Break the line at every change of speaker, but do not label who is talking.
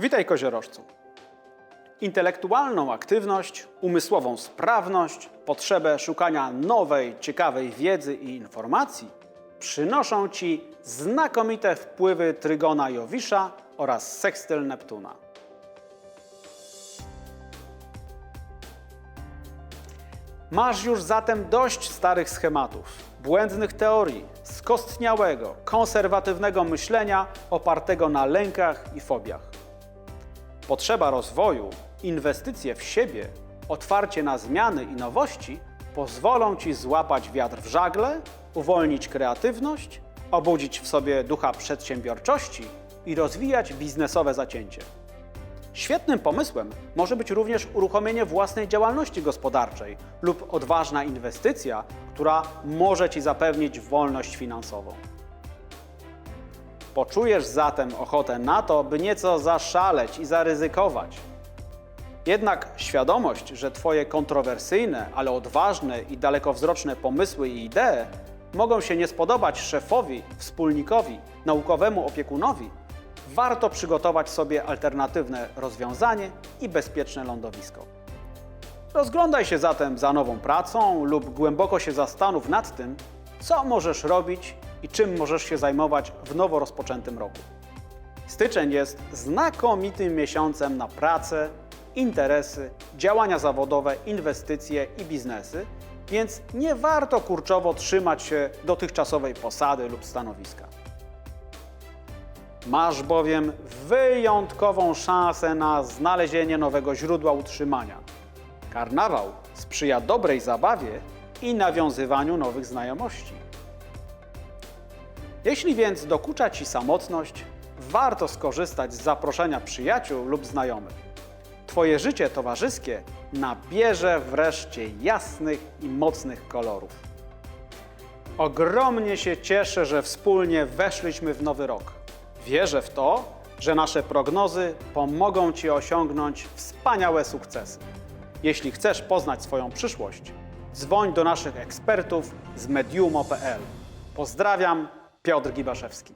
Witaj koziorożcu. Intelektualną aktywność, umysłową sprawność, potrzebę szukania nowej, ciekawej wiedzy i informacji przynoszą Ci znakomite wpływy Trygona Jowisza oraz sekstyl Neptuna. Masz już zatem dość starych schematów, błędnych teorii, skostniałego, konserwatywnego myślenia opartego na lękach i fobiach. Potrzeba rozwoju, inwestycje w siebie, otwarcie na zmiany i nowości pozwolą Ci złapać wiatr w żagle, uwolnić kreatywność, obudzić w sobie ducha przedsiębiorczości i rozwijać biznesowe zacięcie. Świetnym pomysłem może być również uruchomienie własnej działalności gospodarczej lub odważna inwestycja, która może Ci zapewnić wolność finansową. Poczujesz zatem ochotę na to, by nieco zaszaleć i zaryzykować. Jednak świadomość, że Twoje kontrowersyjne, ale odważne i dalekowzroczne pomysły i idee mogą się nie spodobać szefowi, wspólnikowi, naukowemu opiekunowi, warto przygotować sobie alternatywne rozwiązanie i bezpieczne lądowisko. Rozglądaj się zatem za nową pracą lub głęboko się zastanów nad tym, co możesz robić i czym możesz się zajmować w nowo rozpoczętym roku. Styczeń jest znakomitym miesiącem na pracę, interesy, działania zawodowe, inwestycje i biznesy, więc nie warto kurczowo trzymać się dotychczasowej posady lub stanowiska. Masz bowiem wyjątkową szansę na znalezienie nowego źródła utrzymania. Karnawał sprzyja dobrej zabawie i nawiązywaniu nowych znajomości. Jeśli więc dokucza Ci samotność, warto skorzystać z zaproszenia przyjaciół lub znajomych. Twoje życie towarzyskie nabierze wreszcie jasnych i mocnych kolorów. Ogromnie się cieszę, że wspólnie weszliśmy w nowy rok. Wierzę w to, że nasze prognozy pomogą Ci osiągnąć wspaniałe sukcesy. Jeśli chcesz poznać swoją przyszłość, dzwoń do naszych ekspertów z mediumo.pl. Pozdrawiam, Piotr Gibaszewski.